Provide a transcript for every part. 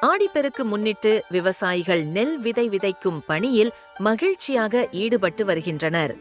ஆடிப்பெருக்கு முன்னிட்டு விவசாயிகள் நெல் விதை விதைக்கும் பணியில் மகிழ்ச்சியாக ஈடுபட்டு வருகின்றனர்.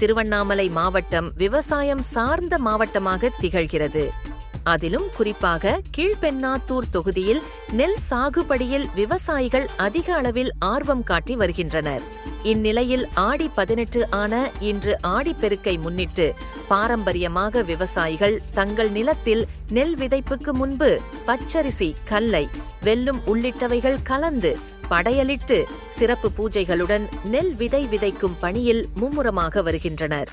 திருவண்ணாமலை மாவட்டம் விவசாயம் சார்ந்த மாவட்டமாக திகழ்கிறது. அதிலும் குறிப்பாக கீழ்பெண்ணாத்தூர் தொகுதியில் நெல் சாகுபடியில் விவசாயிகள் அதிக அளவில் ஆர்வம் காட்டி வருகின்றனர். இந்நிலையில் ஆடி பதினெட்டு ஆன இன்று ஆடிப்பெருக்கை முன்னிட்டு பாரம்பரியமாக விவசாயிகள் தங்கள் நிலத்தில் நெல் விதைப்புக்கு முன்பு பச்சரிசி கல்லை வெல்லும் உள்ளிட்டவைகள் கலந்து படையலிட்டு சிறப்பு பூஜைகளுடன் நெல் விதை விதைக்கும் பணியில் மும்முரமாக வருகின்றனர்.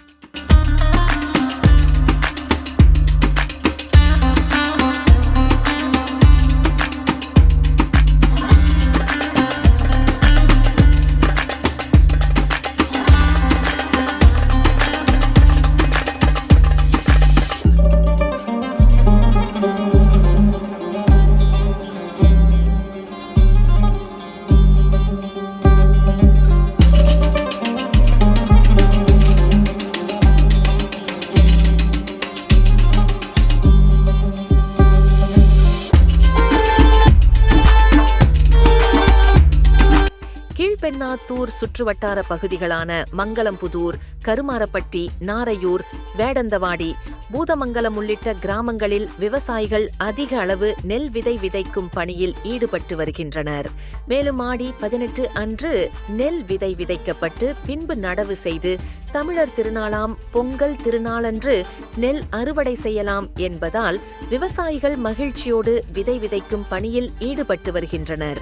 கீழ்பெண்ணாத்தூர் சுற்றுவட்டார பகுதிகளான மங்கலம்புதூர் கருமாரப்பட்டி நாரையூர் வேடந்தவாடி பூதமங்கலம் உள்ளிட்ட கிராமங்களில் விவசாயிகள் அதிக அளவு நெல் விதை விதைக்கும் பணியில் ஈடுபட்டு வருகின்றனர். மேலும் ஆடி பதினெட்டு அன்று நெல் விதை விதைக்கப்பட்டு பின்பு நடவு செய்து தமிழர் திருநாளாம் பொங்கல் திருநாளன்று நெல் அறுவடை செய்யலாம் என்பதால் விவசாயிகள் மகிழ்ச்சியோடு விதை விதைக்கும் பணியில் ஈடுபட்டு வருகின்றனர்.